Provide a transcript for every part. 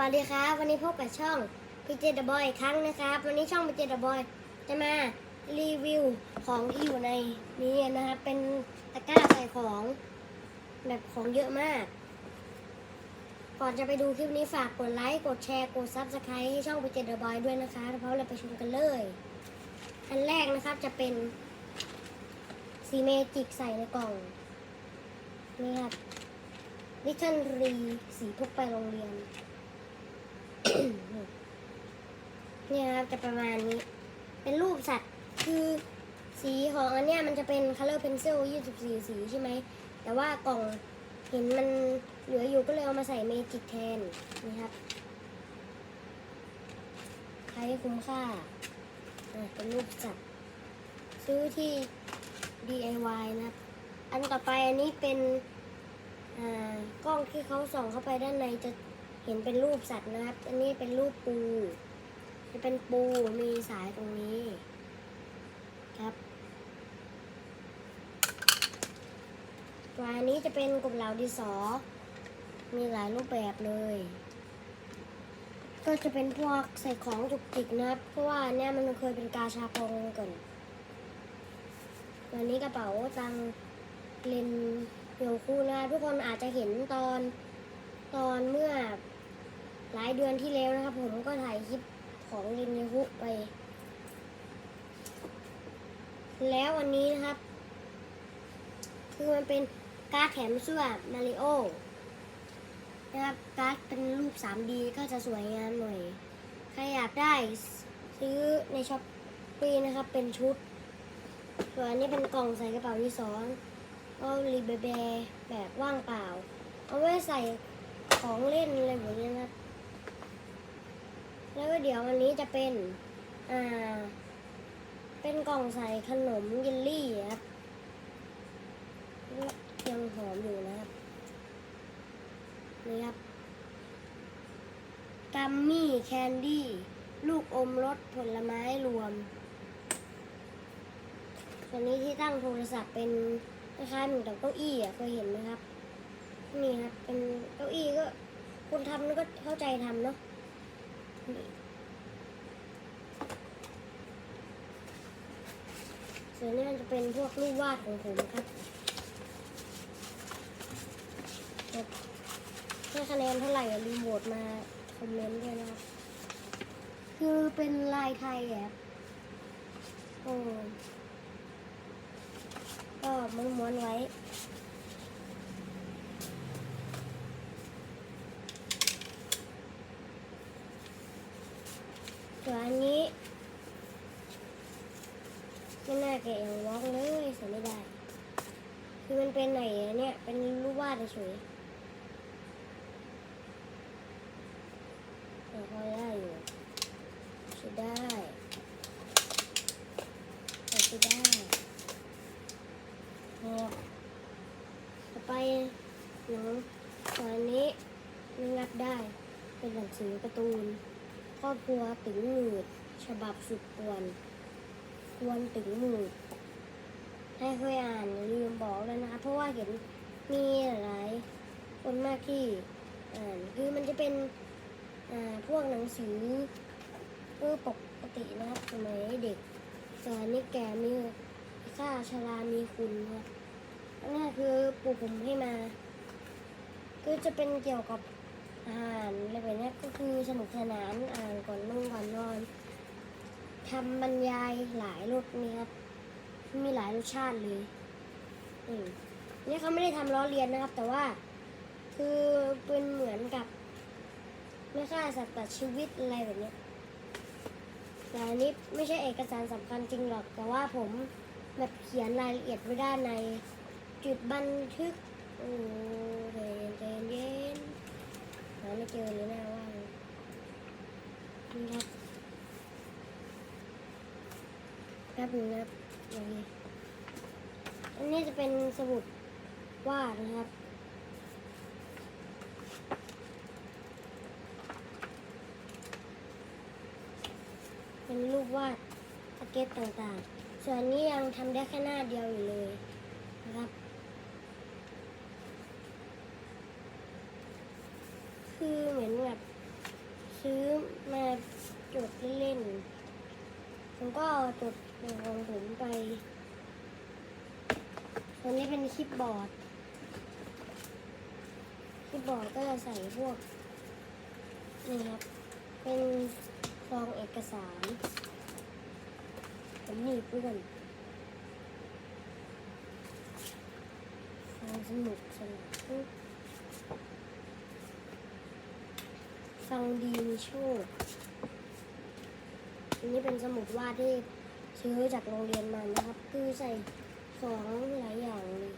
วัสดีครับ วันนี้พบกับช่องพีเจดบอยอีกครั้งนะครับ วันนี้ช่องพีเจดบอยจะมารีวิวของที่อยู่ในนี้นะครับเป็นตะกร้าใส่ของแบบของเยอะมาก ก่อนจะไปดูคลิปนี้ฝากกดไลค์กดแชร์กดซับสไครต์ให้ช่องพีเจดบอยด้วยนะคะเพราะเราไปชมกันเลยอันแรกนะครับจะเป็นซีเมจิกใส่ในกล่องนี่ครับวิชันรีสีพกไปโรงเรียน เนี่ยครับ จะประมาณนี้ เป็นรูปสัตว์ คือสีของอันเนี้ยมันจะเป็น color pencil 24 สีใช่ไหม แต่ว่ากล่องเห็นมันเหลืออยู่ก็เลยเอามาใส่เมจิกแทนนี่ครับใช้คุ้มค่าเป็นรูปสัตว์ ซื้อที่ DIY นะครับ อันต่อไปอันนี้เป็นอ่ากล้องที่เขาส่องเข้าไปด้านในจะเห็นเป็นรูปสัตว์นะครับ อันนี้เป็นรูปปู จะเป็นปูมีสายตรงนี้ครับตัวนี้จะเป็นกลุ่มเหลาดิสอ มีหลายรูปแบบเลย ก็จะเป็นพวกใส่ของจุกจิกนะครับ เพราะว่าเนี่ยมันเคยเป็นกาชาปองก่อนตัวนี้กระเป๋าตังเลนเดี๋ยวคู่นะทุกคนอาจจะเห็นตอนตอนเมื่อหลายเดือนที่แล้วนะครับ ผมก็ถ่ายคลิป ของลินยาคุไป แล้ววันนี้นะครับ คือมันเป็นการ์ดแถมเสื้อมาริโอนะครับการ์ดเป็นรูป 3D ก็จะสวยงามหน่อย ใครอยากได้ซื้อในช้อปปี้นะครับ เป็นชุด ส่วนนี้เป็นกล่องใส่กระเป๋าที่สองก็รีเบเบแบบว่างเปล่า เอาไว้ใส่ของเล่นอะไรแบบนี้นะครับ แล้วก็เดี๋ยววันนี้จะเป็น อ่า เป็นกล่องใส่ขนมเยลลี่ครับ ยังหอมอยู่นะครับ นี่ครับกัมมี่แคนดี้ ลูกอมรสผลไม้รวมตัวนี้ที่ตั้งโทรศัพท์เป็นคล้ายๆเหมือนกับเก้าอี้อะเคยเห็นไหมครับ นี่ครับ เป็นเก้าอี้ก็คนทำก็เข้าใจทำเนาะ ส่วนนี้มันจะเป็นพวกรูปวาดของผมครับครับให้คะแนนเท่าไหร่อย่าลืมโหวตมาคอมเมนต์ด้วยนะครับ คือเป็นลายไทยแอบโอ้ก็ม้วนๆไว้ตัวนี้ ไม่น่าแกะอย่างวอกเลยใส่ไม่ได้ คือมันเป็นไหนเนี่ย เป็นรูปวาดเฉยแต่พอได้อยู่ใช้ได้ใช้ได้ครับต่อไปหนูตอนนี้มันงับได้ เป็นหนังสือการ์ตูนครอบครัวตึงหมืดฉบับสุดกวน กวนตึงหมืดให้เคยอ่านอย่าลืมบอกเลยนะคะ เพราะว่าเห็นมีหลายคนมากที่อ่านคือมันจะเป็นอ่าพวกหนังสือเพื่อปกตินะครับสมัยเด็กแต่อันนี่แกมีค่าชรามีคุณครับอันนี้คือปู่ผมให้มาก็จะเป็นเกี่ยวกับอาหารอะไรแบบนี้ก็คือสนุกสนานอ่านก่อน ทำบรรยายหลายรสนี่ครับ มีหลายรสชาติเลยอืมนี่เขาไม่ได้ทำล้อเลียนนะครับ แต่ว่าคือเป็นเหมือนกับไม่ฆ่าสัตว์ตัดชีวิตอะไรแบบนี้แต่อันนี้ไม่ใช่เอกสารสำคัญจริงหรอก แต่ว่าผมแบบเขียนรายละเอียดไว้ด้ใน จุดบันทึกโอ้ใจเย็นเย็นหาไม่เจอเลยนะว่านี่ครับ แป๊บนึงนะครับอย่างนี้อันนี้จะเป็นสมุดวาดนะครับเป็นรูปวาดสเก็ตต่างๆ ส่วนนี้ยังทำได้แค่หน้าเดียวอยู่เลยนะครับ คือเหมือนแบบซื้อมาจดเล่นๆ ผมก็จดของผมไปตัวนี้เป็นคลิปบอร์ดคลิปบอร์ดก็จะใส่พวกนี่ครับ เป็นซองเอกสาร ผมหนีบไว้ก่อนฟังสนุกสนานฟังดีมีโชค อันนี้เป็นสมุดวาดที่ซื้อจากโรงเรียนมานะครับ คือใส่ของหลายอย่างเลย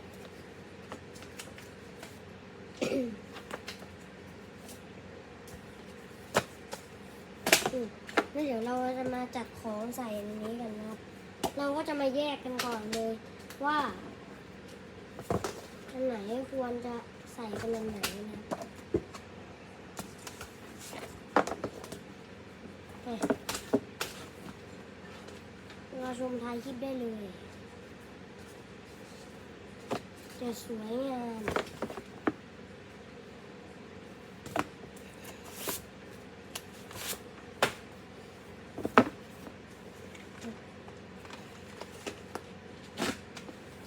แล้วเดี๋ยวเราจะมาจัดของใส่ในนี้กันนะครับ เราก็จะมาแยกกันก่อนเลยว่าอันไหนควรจะใส่เป็นอันไหนนะครับ อะเราชมท้ายคลิปได้เลยจะสวยงาม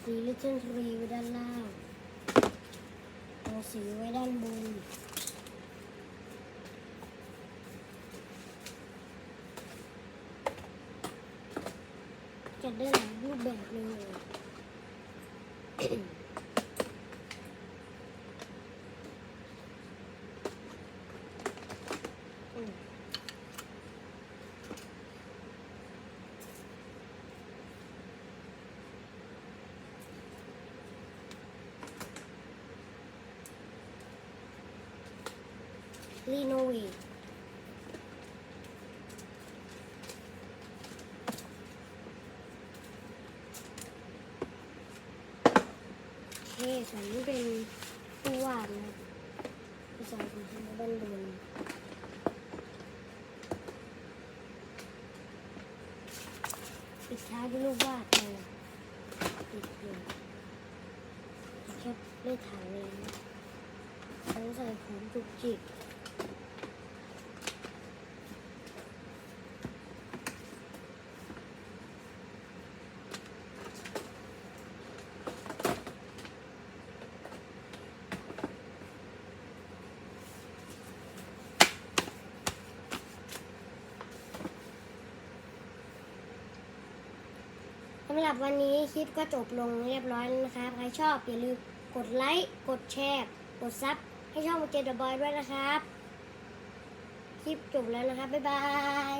สีลิตเติ้ลทรีไว้ด้านล่างเอาสีไว้ด้านบน จะได้หลา ฉันเวทโอเคส่เป็นผู้วาดนะครับผู้ชายคนที่มาด้านบนปิดท้ายด้วยรูปวาดเลยปิดเลยแค่ได้ถ่ายเลยนะทั้งใส่ผมจุกจิกำหรับวันนี้คลิปก็จบลงเรียบร้อยแล้วนะครับ ใครชอบอย่าลืมกดไลค์ กดแชร์ กดซับให้ช่องเจดบอยด้วยนะครับ คลิปจบแล้วนะครับ บ๊ายบาย